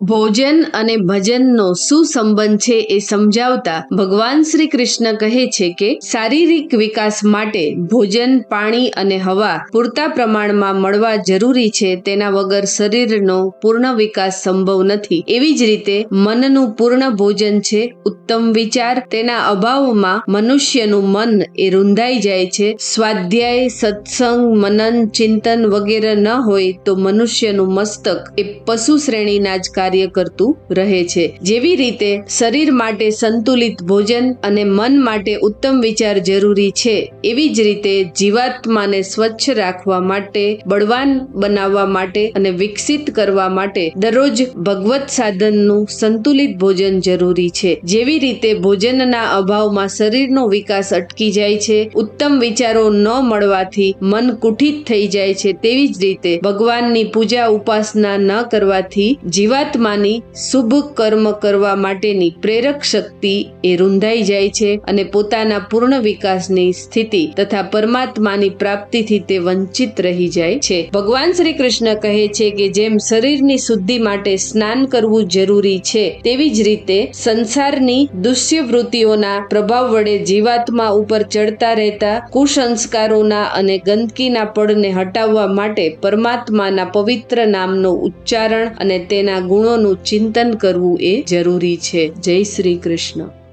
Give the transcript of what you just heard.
ભોજન અને ભજનનો શું સંબંધ છે એ સમજાવતા ભગવાન શ્રી કૃષ્ણ કહે છે કે શારીરિક વિકાસ માટે ભોજન, પાણી અને હવા પૂરતા પ્રમાણમાં મળવા જરૂરી છે તેના વગર શરીરનો પૂર્ણ વિકાસ સંભવ નથી. એવી જ રીતે મનનું પૂર્ણ ભોજન છે, ઉત્તમ વિચાર, તેના અભાવમાં મનુષ્યનું મન એ રૂંધાઈ જાય છે. સ્વાધ્યાય, સત્સંગ, મનન, ચિંતન વગેરે ન હોય તો મનુષ્યનું મસ્તક એ પશુ શ્રેણીના જ કાર્ય કરતું રહે છે. જેવી રીતે શરીર માટે સંતુલિત ભોજન અને મન માટે ઉત્તમ વિચાર જરૂરી છે, એવી જ રીતે જીવાત્માને સ્વચ્છ રાખવા માટે, બળવાન બનાવવા માટે અને વિકસિત કરવા માટે દરરોજ ભગવત સાધનનું સંતુલિત ભોજન જરૂરી છે. જેવી રીતે ભોજનના અભાવમાં શરીરનો વિકાસ અટકી જાય છે, ઉત્તમ વિચારો ન મળવાથી મન કુઠિત થઈ જાય છે, તેવી જ રીતે ભગવાનની પૂજા ઉપાસના ન કરવાથી જીવાત આત્માની શુભ કર્મ કરવા માટેની પ્રેરક શક્તિ એ રૂંધાઈ જાય છે અને પોતાના પૂર્ણ વિકાસની સ્થિતિ તથા પરમાત્માની પ્રાપ્તિથી તે વંચિત રહી જાય છે. ભગવાન શ્રી કૃષ્ણ કહે છે કે જેમ શરીરની શુદ્ધિ માટે સ્નાન કરવું જરૂરી છે, તેવી જ રીતે સંસારની દુષ્ય વૃત્તિઓના પ્રભાવ વડે જીવાત્મા ઉપર ચડતા રહેતા કુસંસ્કારોના અને ગંદકીના પડને હટાવવા માટે પરમાત્માના પવિત્ર નામનો ઉચ્ચારણ અને તેના ગુણોનું ચિંતન કરવું એ જરૂરી છે. જય શ્રી કૃષ્ણ.